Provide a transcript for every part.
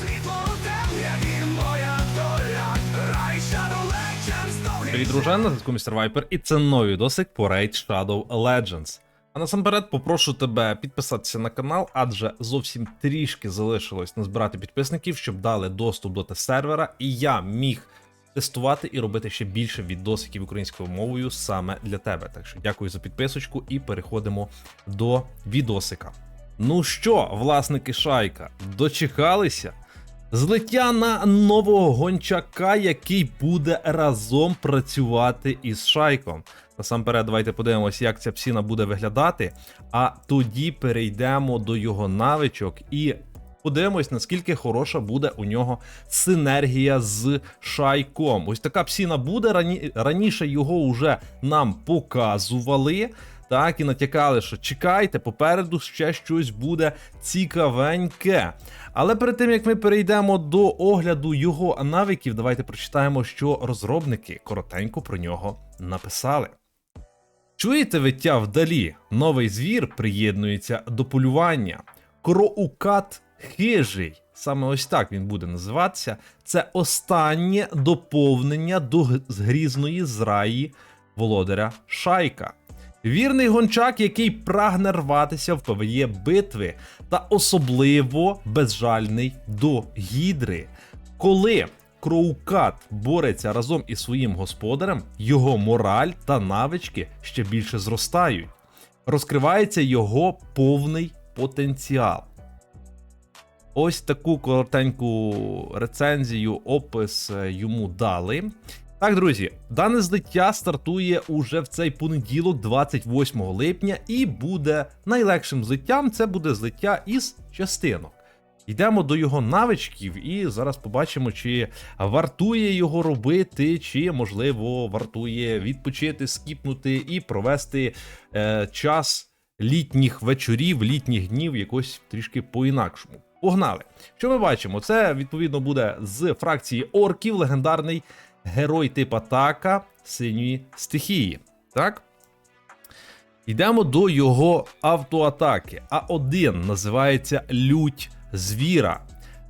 Світло у темряві моя доля, рай Shadow Legends Привіт, дружина, на зв'язку містер Вайпер, і це новий досик по Raid Shadow Legends. А насамперед попрошу тебе підписатися на канал, адже зовсім трішки залишилось назбирати підписників, щоб дали доступ до тест-сервера, і я міг тестувати і робити ще більше відосиків українською мовою саме для тебе. Так що дякую за підписочку і переходимо до відосика. Ну що, власники шайка, дочекалися? Злиття на нового гончака, який буде разом працювати із шайком. Насамперед, давайте подивимося, як ця псіна буде виглядати. А тоді перейдемо до його навичок і подивимось, наскільки хороша буде у нього синергія з шайком. Ось така псіна буде. Рані... Раніше його вже нам показували. Так, і натякали, що чекайте, попереду ще щось буде цікавеньке. Але перед тим як ми перейдемо до огляду його навиків, давайте прочитаємо, що розробники коротенько про нього написали. Чуєте виття вдалі? Новий звір приєднується до полювання. Кроукат хижий. Саме ось так він буде називатися. Це останнє доповнення до грізної зраї володаря Шайка. Вірний гончак, який прагне рватися в ПВЄ битви, та особливо безжальний до гідри. Коли Кроукат бореться разом із своїм господарем, його мораль та навички ще більше зростають. Розкривається його повний потенціал. Ось таку коротеньку рецензію, опис е, йому дали. Так, друзі, дане злиття стартує уже в цей понеділок, 28 липня, і буде найлегшим злиттям це буде злиття із частинок. Йдемо до його навичків, і зараз побачимо, чи вартує його робити, чи можливо вартує відпочити, скіпнути і провести е, час літніх вечорів, літніх днів якось трішки по-інакшому. Погнали! Що ми бачимо? Це відповідно буде з фракції орків, легендарний герой типа Така синьої стихії. Так? Йдемо до його автоатаки. А1 називається Лють звіра.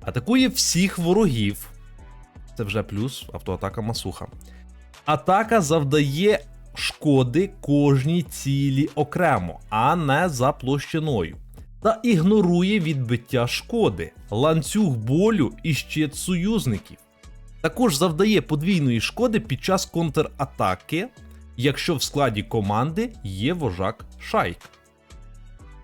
Атакує всіх ворогів. Це вже плюс автоатака масуха. Атака завдає шкоди кожній цілі окремо, а не за площиною. Та ігнорує відбиття шкоди, ланцюг болю і щит союзників. Також завдає подвійної шкоди під час контратаки, якщо в складі команди є вожак шайк.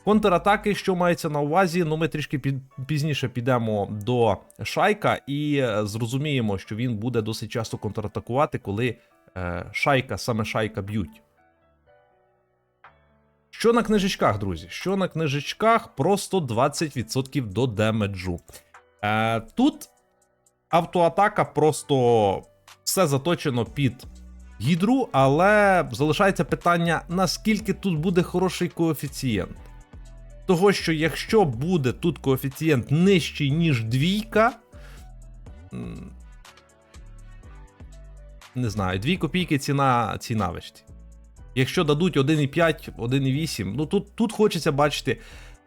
Контратаки, що мається на увазі, ну ми трішки пізніше підемо до шайка і е, зрозуміємо, що він буде досить часто контратакувати, коли е, шайка, саме шайка б'ють. Що на книжечках, друзі? Що на книжечках? Просто 20% до демеджу. Е, тут автоатака просто все заточено під гідру, але залишається питання, наскільки тут буде хороший коефіцієнт. Того, що якщо буде тут коефіцієнт нижчий, ніж двійка. Не знаю, 2 копійки ціна цій навичці. Якщо дадуть 1,5, 1,8, ну тут, тут хочеться бачити.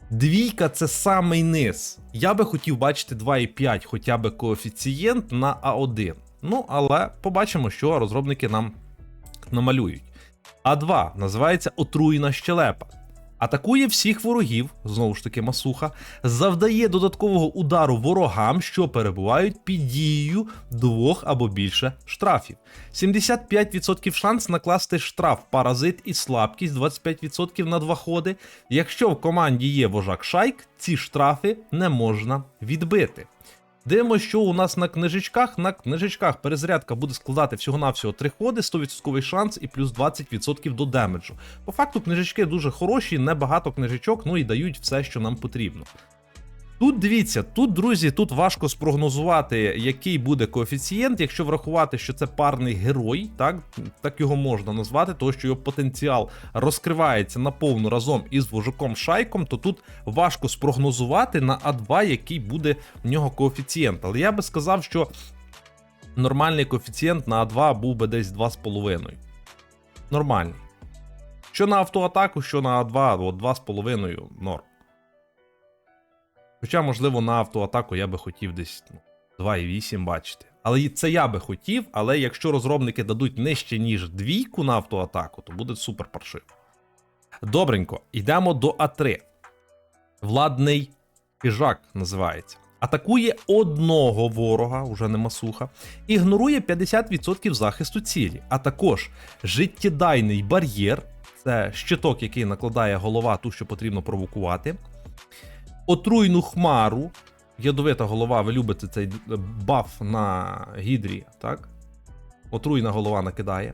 Двійка це самий низ. Я би хотів бачити 2,5 хоча б коефіцієнт на А1. Ну, але побачимо, що розробники нам намалюють. А2 називається Отруєна щелепа. Атакує всіх ворогів, знову ж таки масуха, завдає додаткового удару ворогам, що перебувають під дією двох або більше штрафів. 75% шанс накласти штраф паразит і слабкість 25% на два ходи. Якщо в команді є вожак шайк, ці штрафи не можна відбити. Дивимося, що у нас на книжечках. На книжечках перезарядка буде складати всього-навсього 3 ходи, 100% шанс і плюс 20% до демеджу. По факту книжечки дуже хороші, небагато книжечок, ну і дають все, що нам потрібно. Тут дивіться, тут, друзі, тут важко спрогнозувати, який буде коефіцієнт, якщо врахувати, що це парний герой, так, так його можна назвати, тому що його потенціал розкривається наповну разом із вожаком шайком, то тут важко спрогнозувати на А2, який буде в нього коефіцієнт. Але я би сказав, що нормальний коефіцієнт на А2 був би десь 2,5. Нормальний. Що на автоатаку, що на А2, от 2,5 норм. Хоча, можливо, на автоатаку я би хотів десь ну, 2,8 бачити. Але це я би хотів, але якщо розробники дадуть нижче, ніж двійку на автоатаку, то буде супер паршиво. Добренько, йдемо до А3. Владний хижак називається. Атакує одного ворога, уже не масуха, ігнорує 50% захисту цілі, а також життєдайний бар'єр це щиток, який накладає голова, ту, що потрібно провокувати. Отруйну хмару. Ядовита голова, ви любите цей баф на гідрі, так? Отруйна голова накидає.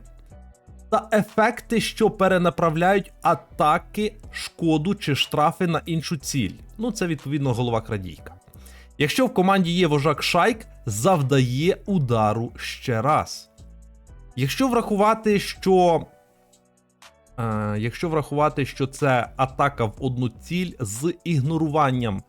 Та ефекти, що перенаправляють атаки, шкоду чи штрафи на іншу ціль. Ну, це відповідно голова крадійка. Якщо в команді є вожак Шайк, завдає удару ще раз. Якщо врахувати, що. Е, якщо врахувати, що це атака в одну ціль з ігноруванням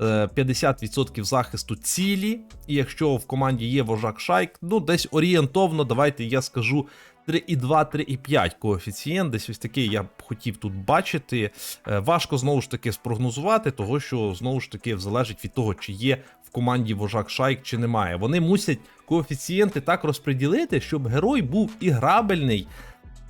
е, 50% захисту цілі, і якщо в команді є вожак Шайк, ну десь орієнтовно, давайте я скажу 3,2, 3,5 коефіцієнт, десь ось такий я б хотів тут бачити. Е, Важко знову ж таки спрогнозувати, того що знову ж таки залежить від того, чи є в команді вожак Шайк, чи немає. Вони мусять коефіцієнти так розподілити, щоб герой був іграбельний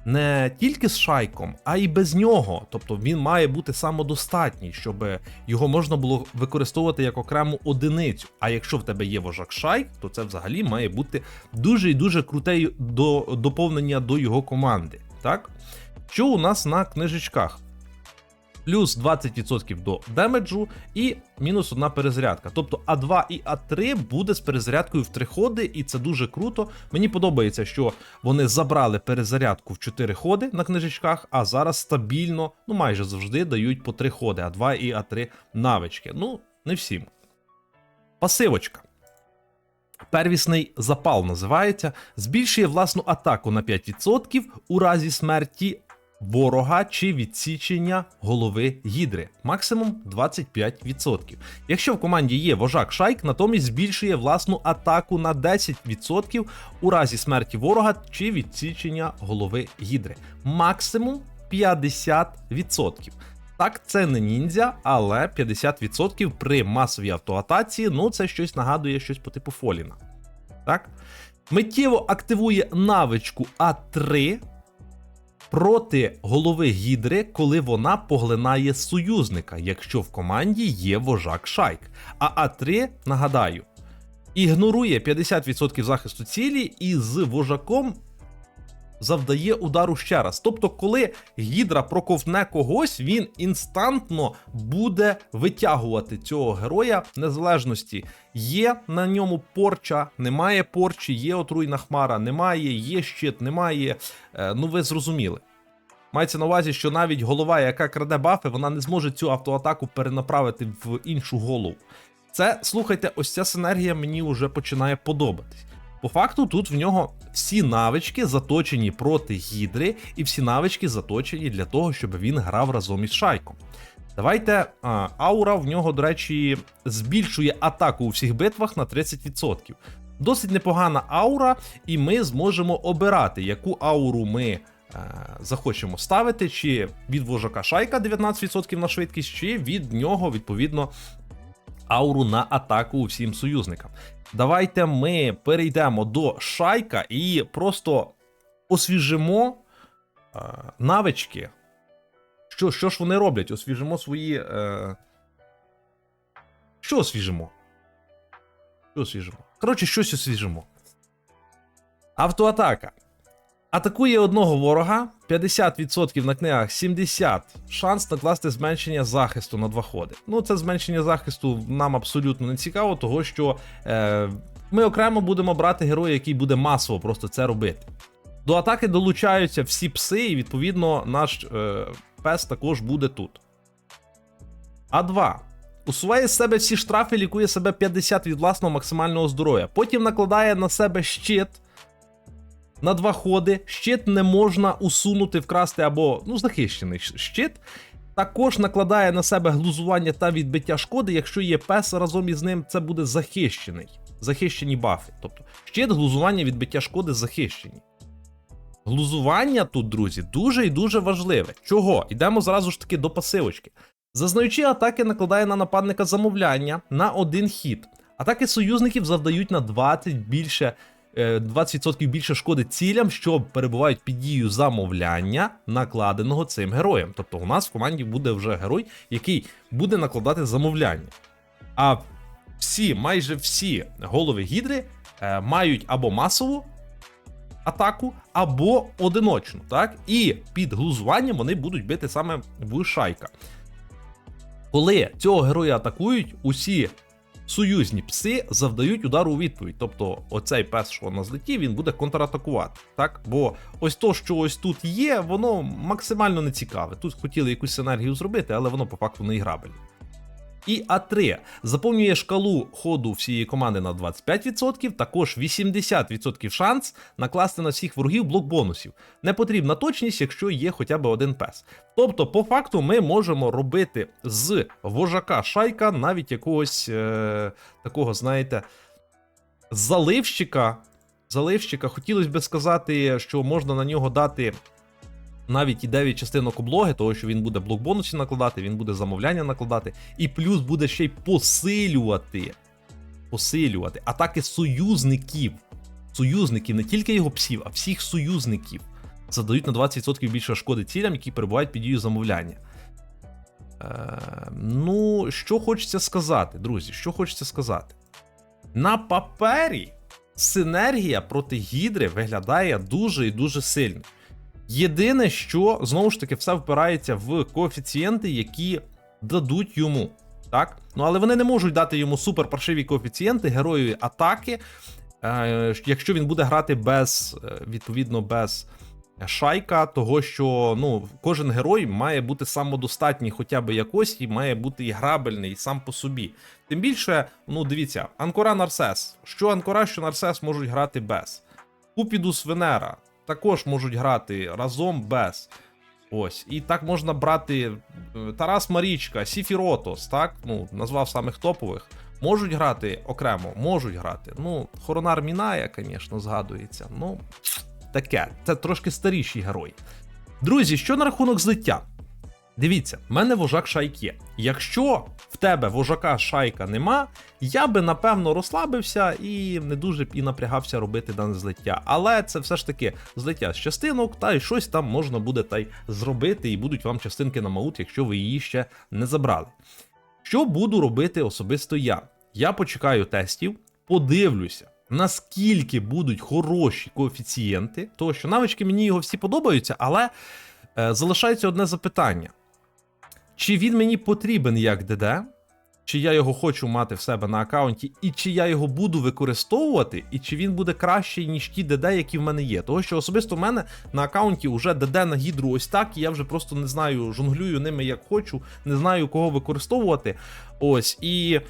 не тільки з шайком, а й без нього. Тобто він має бути самодостатній, щоб його можна було використовувати як окрему одиницю. А якщо в тебе є вожак шайк, то це взагалі має бути дуже і дуже круте до, доповнення до його команди. Так? Що у нас на книжечках? Плюс 20% до демеджу і мінус одна перезарядка. Тобто А2 і А3 буде з перезарядкою в 3 ходи, і це дуже круто. Мені подобається, що вони забрали перезарядку в 4 ходи на книжечках, а зараз стабільно, ну майже завжди дають по 3 ходи, А2 і А3 навички. Ну, не всім. Пасивочка. Первісний запал називається. Збільшує власну атаку на 5% у разі смерті ворога чи відсічення голови гідри. Максимум 25%. Якщо в команді є вожак Шайк, натомість збільшує власну атаку на 10% у разі смерті ворога чи відсічення голови гідри. Максимум 50%. Так, це не ніндзя, але 50% при масовій автоатаці, ну це щось нагадує щось по типу Фоліна. Так? Миттєво активує навичку А3 проти голови гідри, коли вона поглинає союзника, якщо в команді є вожак Шайк. А А3, нагадаю, ігнорує 50% захисту цілі і з вожаком завдає удару ще раз. Тобто, коли гідра проковтне когось, він інстантно буде витягувати цього героя незалежності. Є на ньому порча, немає порчі, є отруйна хмара, немає, є щит, немає. Е, ну ви зрозуміли. Мається на увазі, що навіть голова, яка краде бафи, вона не зможе цю автоатаку перенаправити в іншу голову. Це, слухайте, ось ця синергія мені вже починає подобатись. По факту, тут в нього всі навички заточені проти гідри, і всі навички заточені для того, щоб він грав разом із шайком. Давайте аура в нього, до речі, збільшує атаку у всіх битвах на 30%. Досить непогана аура, і ми зможемо обирати, яку ауру ми е, захочемо ставити, чи від вожака шайка 19% на швидкість, чи від нього, відповідно, ауру на атаку усім союзникам. Давайте ми перейдемо до шайка і просто освіжимо е, навички. Що, що ж вони роблять? Освіжимо свої. Е... Що освіжимо? Що освіжимо? Коротше, щось освіжимо. Автоатака. Атакує одного ворога, 50% на книгах, 70 шанс накласти зменшення захисту на два ходи. Ну, це зменшення захисту нам абсолютно не цікаво, того що е, ми окремо будемо брати героя, який буде масово просто це робити. До атаки долучаються всі пси, і відповідно наш е, пес також буде тут. А2. Усуває з себе всі штрафи, лікує себе 50 від власного максимального здоров'я. Потім накладає на себе щит на два ходи. Щит не можна усунути, вкрасти або ну, захищений щит. Також накладає на себе глузування та відбиття шкоди. Якщо є пес разом із ним, це буде захищений. Захищені бафи. Тобто щит, глузування, відбиття шкоди захищені. Глузування тут, друзі, дуже і дуже важливе. Чого? Йдемо зразу ж таки до пасивочки. Зазнаючи атаки, накладає на нападника замовляння на один хід. Атаки союзників завдають на 20 більше. Е, 20% більше шкоди цілям, що перебувають під дією замовляння, накладеного цим героєм. Тобто у нас в команді буде вже герой, який буде накладати замовляння. А всі, майже всі голови гідри е, мають або масову атаку, або одиночну. Так? І під глузуванням вони будуть бити саме в шайка. Коли цього героя атакують, усі союзні пси завдають удару у відповідь. Тобто, оцей пес, що на злеті, він буде контратакувати. Так? Бо ось то, що ось тут є, воно максимально не цікаве. Тут хотіли якусь синергію зробити, але воно по факту не іграбельне. І А3 заповнює шкалу ходу всієї команди на 25%, також 80% шанс накласти на всіх ворогів блок бонусів. Не потрібна точність, якщо є хоча б один пес. Тобто, по факту, ми можемо робити з вожака шайка навіть якогось е- такого, знаєте, заливщика. Заливщика, хотілося б сказати, що можна на нього дати навіть і 9 частинок облоги, того що він буде блок бонусів накладати, він буде замовляння накладати, і плюс буде ще й посилювати. Посилювати атаки союзників. Союзників, не тільки його псів, а всіх союзників. Задають на 20% більше шкоди цілям, які перебувають під дією замовляння. Е, ну, що хочеться сказати, друзі, що хочеться сказати? На папері синергія проти гідри виглядає дуже і дуже сильно. Єдине, що знову ж таки все впирається в коефіцієнти, які дадуть йому. Так? Ну, але вони не можуть дати йому супер паршиві коефіцієнти героєві атаки, е, якщо він буде грати без, е, відповідно, без шайка, того що ну, кожен герой має бути самодостатній хоча б якось і має бути і грабельний сам по собі. Тим більше, ну дивіться, Анкора Нарсес. Що Анкора, що Нарсес можуть грати без. Купідус Венера також можуть грати разом без. Ось. І так можна брати е, Тарас Марічка, Сіфіротос, так? Ну, назвав самих топових. Можуть грати окремо, можуть грати. Ну, Хоронар Міная, звісно, згадується. Ну, таке. Це трошки старіший герой. Друзі, що на рахунок злиття? Дивіться, в мене вожак шайк є. Якщо в тебе вожака шайка нема, я би напевно розслабився і не дуже б і напрягався робити дане злиття. Але це все ж таки злиття з частинок, та й щось там можна буде та й зробити, і будуть вам частинки на маут, якщо ви її ще не забрали. Що буду робити особисто я? Я почекаю тестів, подивлюся. Наскільки будуть хороші коефіцієнти, того що навички мені його всі подобаються, але е, залишається одне запитання: чи він мені потрібен як ДД, чи я його хочу мати в себе на аккаунті, і чи я його буду використовувати, і чи він буде кращий, ніж ті ДД, які в мене є. Того, що особисто в мене на аккаунті вже ДД на гідру ось так, і я вже просто не знаю, жонглюю ними як хочу, не знаю кого використовувати. Ось і.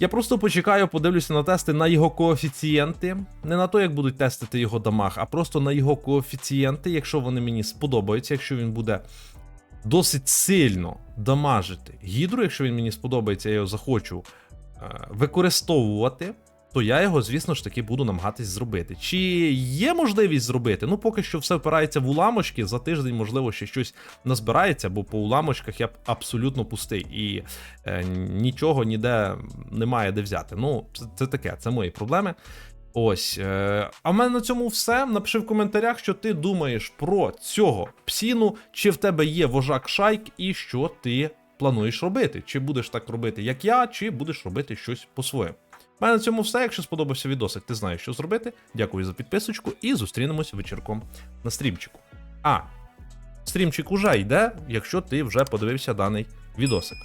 Я просто почекаю, подивлюся на тести на його коефіцієнти. Не на то, як будуть тестити його дамаг, а просто на його коефіцієнти, якщо вони мені сподобаються, якщо він буде досить сильно дамажити гідру, якщо він мені сподобається, я його захочу е, використовувати, то я його, звісно ж таки, буду намагатись зробити. Чи є можливість зробити? Ну, поки що все впирається в уламочки. За тиждень, можливо, ще щось назбирається, бо по уламочках я абсолютно пустий і е, нічого ніде немає де взяти. Ну, це, це таке, це мої проблеми. Ось. Е, а в мене на цьому все. Напиши в коментарях, що ти думаєш про цього псіну, чи в тебе є вожак шайк, і що ти плануєш робити. Чи будеш так робити, як я, чи будеш робити щось по-своєму. У мене на цьому все. Якщо сподобався відосик, ти знаєш, що зробити. Дякую за підписочку і зустрінемось вечірком на стрімчику. А, стрімчик уже йде, якщо ти вже подивився даний відосик.